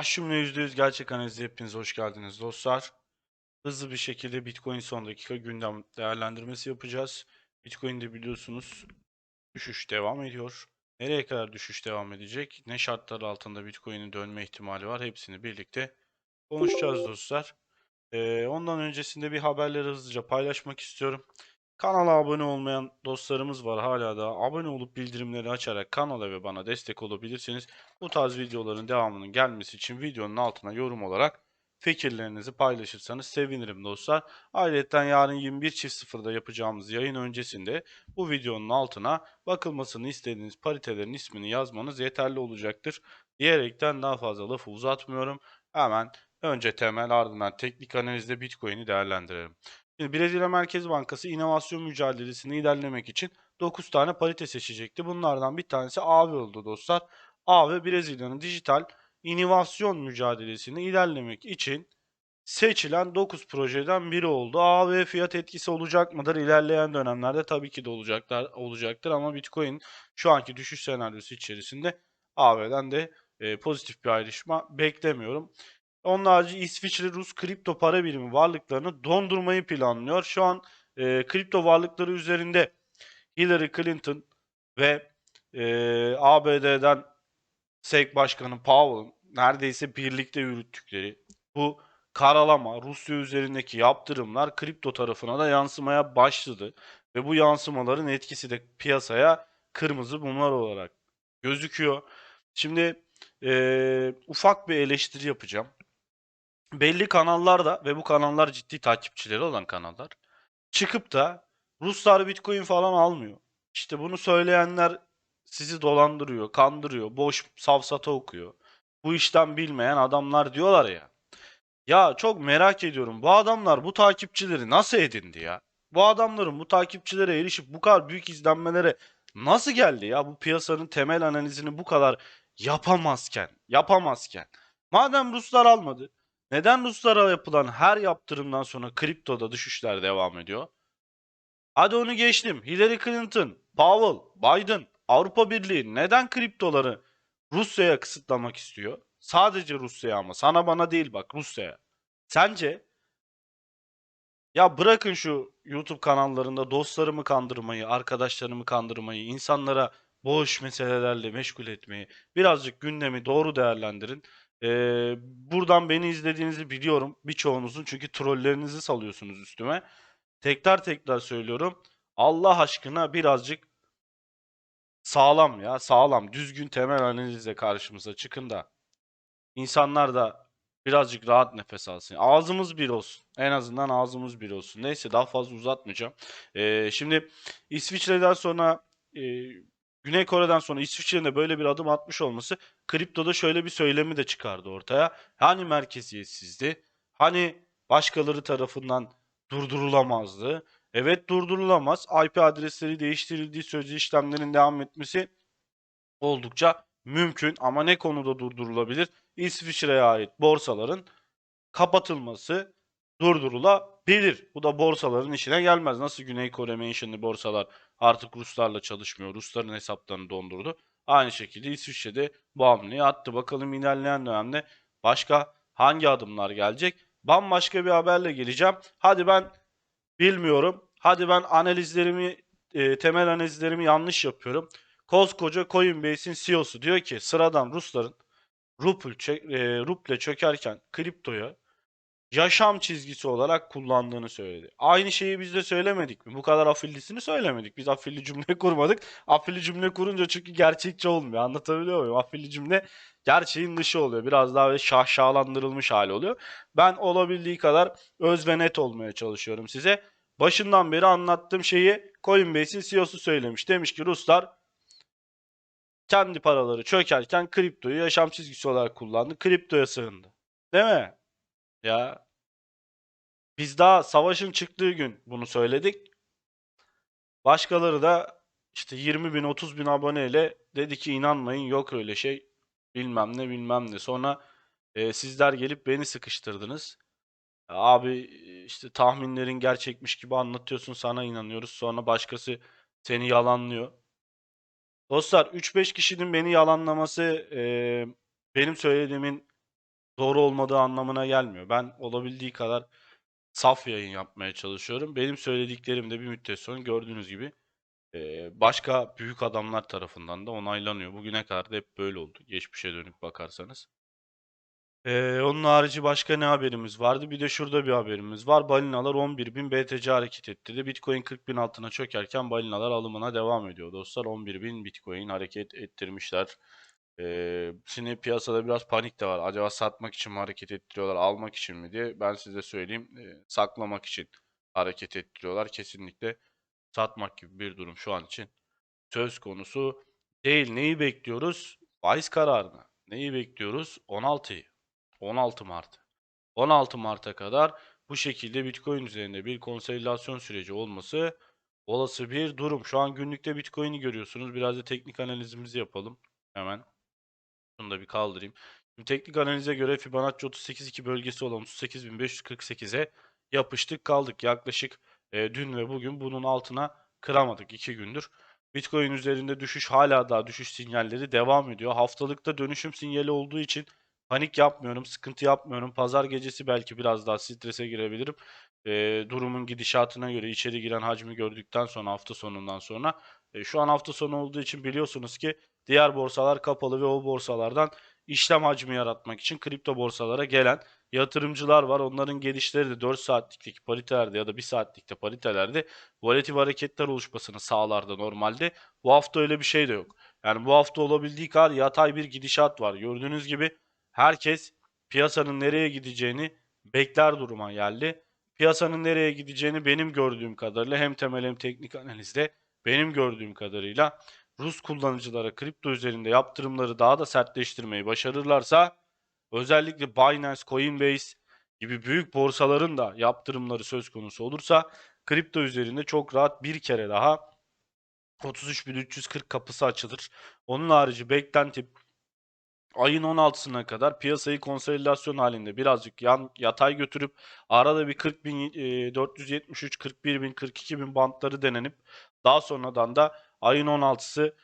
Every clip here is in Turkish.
Aşımla %100 gerçek analizi hepiniz hoş geldiniz dostlar. Hızlı bir şekilde Bitcoin son dakika gündem değerlendirmesi yapacağız. Bitcoin'de biliyorsunuz düşüş devam ediyor. Nereye kadar düşüş devam edecek? Ne şartlar altında Bitcoin'in dönme ihtimali var? Hepsini birlikte konuşacağız dostlar. Ee, ondan öncesinde bir haberleri hızlıca paylaşmak istiyorum. Kanala abone olmayan dostlarımız var hala da. Abone olup bildirimleri açarak kanala ve bana destek olabilirsiniz. Bu tarz videoların devamının gelmesi için videonun altına yorum olarak fikirlerinizi paylaşırsanız sevinirim dostlar. Ayrıca yarın 21.00'da yapacağımız yayın öncesinde bu videonun altına bakılmasını istediğiniz paritelerin ismini yazmanız yeterli olacaktır. Diyerekten daha fazla lafı uzatmıyorum. Hemen önce temel ardından teknik analizde Bitcoin'i değerlendirelim. Brezilya Merkez Bankası inovasyon mücadelesini ilerlemek için 9 tane parite seçecekti. Bunlardan bir tanesi AV oldu dostlar. AV Brezilya'nın dijital inovasyon mücadelesini ilerlemek için seçilen 9 projeden biri oldu. AV fiyat etkisi olacak mıdır? İlerleyen dönemlerde tabii ki de olacaklar, olacaktır ama Bitcoin şu anki düşüş senaryosu içerisinde AV'den de e, pozitif bir ayrışma beklemiyorum. Onun harici İsviçre Rus kripto para birimi varlıklarını dondurmayı planlıyor. Şu an e, kripto varlıkları üzerinde Hillary Clinton ve e, ABD'den SEC Başkanı Powell'ın neredeyse birlikte yürüttükleri bu karalama, Rusya üzerindeki yaptırımlar kripto tarafına da yansımaya başladı. Ve bu yansımaların etkisi de piyasaya kırmızı mumlar olarak gözüküyor. Şimdi e, ufak bir eleştiri yapacağım belli kanallarda ve bu kanallar ciddi takipçileri olan kanallar çıkıp da Ruslar Bitcoin falan almıyor. İşte bunu söyleyenler sizi dolandırıyor, kandırıyor, boş safsata okuyor. Bu işten bilmeyen adamlar diyorlar ya. Ya çok merak ediyorum. Bu adamlar bu takipçileri nasıl edindi ya? Bu adamların bu takipçilere erişip bu kadar büyük izlenmelere nasıl geldi ya? Bu piyasanın temel analizini bu kadar yapamazken, yapamazken. Madem Ruslar almadı, neden Ruslara yapılan her yaptırımdan sonra kriptoda düşüşler devam ediyor? Hadi onu geçtim. Hillary Clinton, Powell, Biden, Avrupa Birliği neden kriptoları Rusya'ya kısıtlamak istiyor? Sadece Rusya'ya ama sana bana değil bak Rusya'ya. Sence? Ya bırakın şu YouTube kanallarında dostlarımı kandırmayı, arkadaşlarımı kandırmayı, insanlara boş meselelerle meşgul etmeyi, birazcık gündemi doğru değerlendirin. Ee, buradan beni izlediğinizi biliyorum birçoğunuzun çünkü trollerinizi salıyorsunuz üstüme. Tekrar tekrar söylüyorum. Allah aşkına birazcık sağlam ya sağlam düzgün temel analizle karşımıza çıkın da insanlar da birazcık rahat nefes alsın. Ağzımız bir olsun. En azından ağzımız bir olsun. Neyse daha fazla uzatmayacağım. Ee, şimdi İsviçre'den sonra e, Güney Kore'den sonra İsviçre'nin de böyle bir adım atmış olması kriptoda şöyle bir söylemi de çıkardı ortaya. Hani merkeziyetsizdi? Hani başkaları tarafından durdurulamazdı? Evet durdurulamaz. IP adresleri değiştirildiği sürece işlemlerin devam etmesi oldukça mümkün ama ne konuda durdurulabilir? İsviçre'ye ait borsaların kapatılması durdurulabilir. Bu da borsaların işine gelmez. Nasıl Güney Kore mentionlı borsalar artık Ruslarla çalışmıyor. Rusların hesaplarını dondurdu. Aynı şekilde İsviçre'de bu hamleyi attı. Bakalım ilerleyen dönemde başka hangi adımlar gelecek? Bambaşka bir haberle geleceğim. Hadi ben bilmiyorum. Hadi ben analizlerimi, e, temel analizlerimi yanlış yapıyorum. Koskoca Coinbase'in CEO'su diyor ki sıradan Rusların ruble, çö- e, ruble çökerken kriptoya yaşam çizgisi olarak kullandığını söyledi. Aynı şeyi biz de söylemedik mi? Bu kadar afillisini söylemedik. Biz afilli cümle kurmadık. Afilli cümle kurunca çünkü gerçekçi olmuyor. Anlatabiliyor muyum? Afilli cümle gerçeğin dışı oluyor. Biraz daha böyle şahşalandırılmış hali oluyor. Ben olabildiği kadar öz ve net olmaya çalışıyorum size. Başından beri anlattığım şeyi Coinbase'in CEO'su söylemiş. Demiş ki Ruslar kendi paraları çökerken kriptoyu yaşam çizgisi olarak kullandı. Kriptoya sığındı. Değil mi? Ya biz daha savaşın çıktığı gün bunu söyledik. Başkaları da işte 20 bin 30 bin aboneyle dedi ki inanmayın yok öyle şey bilmem ne bilmem ne. Sonra e, sizler gelip beni sıkıştırdınız. Abi işte tahminlerin gerçekmiş gibi anlatıyorsun sana inanıyoruz. Sonra başkası seni yalanlıyor. Dostlar 3-5 kişinin beni yalanlaması e, benim söylediğimin doğru olmadığı anlamına gelmiyor. Ben olabildiği kadar saf yayın yapmaya çalışıyorum. Benim söylediklerim de bir müddet sonra gördüğünüz gibi başka büyük adamlar tarafından da onaylanıyor. Bugüne kadar da hep böyle oldu. Geçmişe dönüp bakarsanız. Eee, onun harici başka ne haberimiz vardı? Bir de şurada bir haberimiz var. Balinalar 11.000 BTC hareket ettirdi. Bitcoin 40.000 altına çökerken balinalar alımına devam ediyor dostlar. 11.000 Bitcoin hareket ettirmişler. Eee, şimdi piyasada biraz panik de var. Acaba satmak için mi hareket ettiriyorlar, almak için mi diye. Ben size söyleyeyim. eee, saklamak için hareket ettiriyorlar. Kesinlikle satmak gibi bir durum şu an için söz konusu değil. Neyi bekliyoruz? Faiz kararını. Neyi bekliyoruz? 16'yı. 16 Mart. 16 Mart'a kadar bu şekilde Bitcoin üzerinde bir konsolidasyon süreci olması olası bir durum. Şu an günlükte Bitcoin'i görüyorsunuz. Biraz da teknik analizimizi yapalım. Hemen. Şunu da bir kaldırayım. Şimdi teknik analize göre Fibonacci 38.2 bölgesi olan 38.548'e yapıştık kaldık. Yaklaşık e, dün ve bugün bunun altına kıramadık 2 gündür. Bitcoin üzerinde düşüş hala daha düşüş sinyalleri devam ediyor. Haftalıkta dönüşüm sinyali olduğu için panik yapmıyorum, sıkıntı yapmıyorum. Pazar gecesi belki biraz daha strese girebilirim. E, durumun gidişatına göre içeri giren hacmi gördükten sonra hafta sonundan sonra. E, şu an hafta sonu olduğu için biliyorsunuz ki diğer borsalar kapalı ve o borsalardan işlem hacmi yaratmak için kripto borsalara gelen yatırımcılar var. Onların gelişleri de 4 saatlikteki paritelerde ya da 1 saatlikte paritelerde volatil hareketler oluşmasını sağlardı normalde. Bu hafta öyle bir şey de yok. Yani bu hafta olabildiği kadar yatay bir gidişat var. Gördüğünüz gibi herkes piyasanın nereye gideceğini bekler duruma geldi. Piyasanın nereye gideceğini benim gördüğüm kadarıyla hem temel hem teknik analizde benim gördüğüm kadarıyla Rus kullanıcılara kripto üzerinde yaptırımları daha da sertleştirmeyi başarırlarsa özellikle Binance, Coinbase gibi büyük borsaların da yaptırımları söz konusu olursa kripto üzerinde çok rahat bir kere daha 33.340 kapısı açılır. Onun harici beklentim ayın 16'sına kadar piyasayı konsolidasyon halinde birazcık yan yatay götürüp arada bir 40.473, 41.000, 42.000 bantları denenip daha sonradan da ayın 16'sı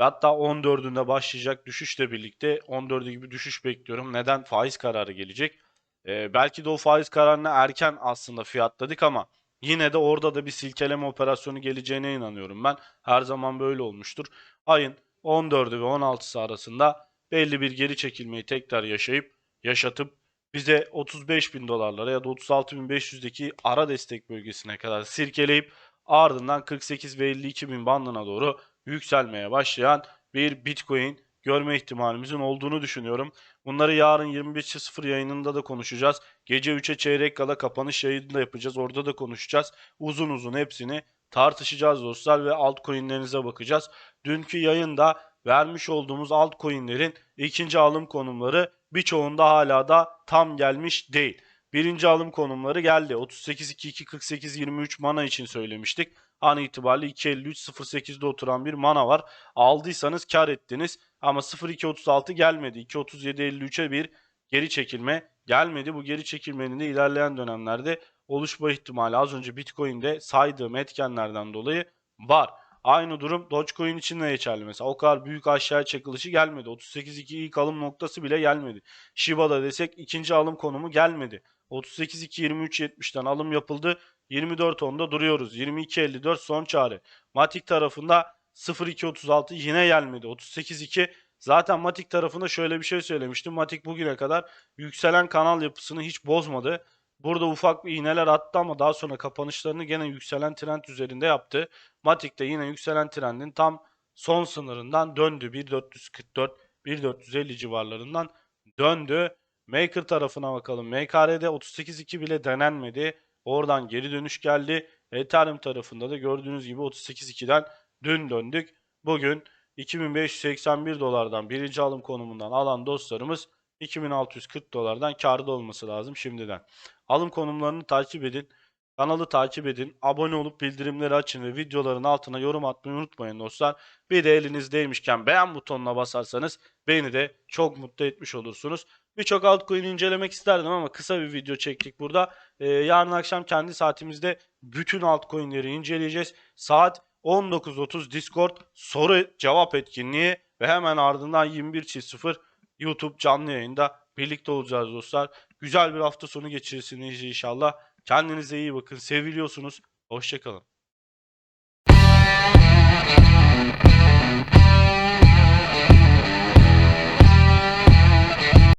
ve hatta 14'ünde başlayacak düşüşle birlikte 14'ü gibi düşüş bekliyorum. Neden? Faiz kararı gelecek. Ee, belki de o faiz kararını erken aslında fiyatladık ama yine de orada da bir silkeleme operasyonu geleceğine inanıyorum ben. Her zaman böyle olmuştur. Ayın 14'ü ve 16'sı arasında belli bir geri çekilmeyi tekrar yaşayıp yaşatıp bize 35 bin dolarlara ya da 36.500'deki ara destek bölgesine kadar sirkeleyip ardından 48 ve 52 bin bandına doğru yükselmeye başlayan bir Bitcoin görme ihtimalimizin olduğunu düşünüyorum. Bunları yarın 21.00 yayınında da konuşacağız. Gece 3'e çeyrek kala kapanış yayını da yapacağız. Orada da konuşacağız. Uzun uzun hepsini tartışacağız dostlar ve altcoin'lerinize bakacağız. Dünkü yayında vermiş olduğumuz altcoin'lerin ikinci alım konumları birçoğunda hala da tam gelmiş değil. Birinci alım konumları geldi. 38 22 48 23 mana için söylemiştik. An itibariyle 253 08'de oturan bir mana var. Aldıysanız kar ettiniz ama 0236 gelmedi. 237 53'e bir geri çekilme gelmedi. Bu geri çekilmenin de ilerleyen dönemlerde oluşma ihtimali az önce Bitcoin'de saydığım etkenlerden dolayı var. Aynı durum Dogecoin için de geçerli mesela. O kadar büyük aşağı çakılışı gelmedi. 38.2 ilk alım noktası bile gelmedi. Shiba'da desek ikinci alım konumu gelmedi. 38.2 23.70'ten alım yapıldı. 24.10'da duruyoruz. 22.54 son çare. Matic tarafında 0.236 yine gelmedi. 38.2 zaten Matic tarafında şöyle bir şey söylemiştim. Matic bugüne kadar yükselen kanal yapısını hiç bozmadı. Burada ufak bir iğneler attı ama daha sonra kapanışlarını gene yükselen trend üzerinde yaptı. Matic de yine yükselen trendin tam son sınırından döndü. 1.444 1.450 civarlarından döndü. Maker tarafına bakalım. MKR'de 38.2 bile denenmedi. Oradan geri dönüş geldi. Ethereum tarafında da gördüğünüz gibi 38.2'den dün döndük. Bugün 2581 dolardan birinci alım konumundan alan dostlarımız 2640 dolardan karda olması lazım şimdiden. Alım konumlarını takip edin. Kanalı takip edin. Abone olup bildirimleri açın ve videoların altına yorum atmayı unutmayın dostlar. Bir de elinizdeymişken beğen butonuna basarsanız beni de çok mutlu etmiş olursunuz. Birçok altcoin incelemek isterdim ama kısa bir video çektik burada. Ee, yarın akşam kendi saatimizde bütün altcoin'leri inceleyeceğiz. Saat 19.30 Discord soru cevap etkinliği ve hemen ardından 21.00 YouTube canlı yayında birlikte olacağız dostlar. Güzel bir hafta sonu geçirirsiniz inşallah. Kendinize iyi bakın. Seviliyorsunuz. Hoşçakalın.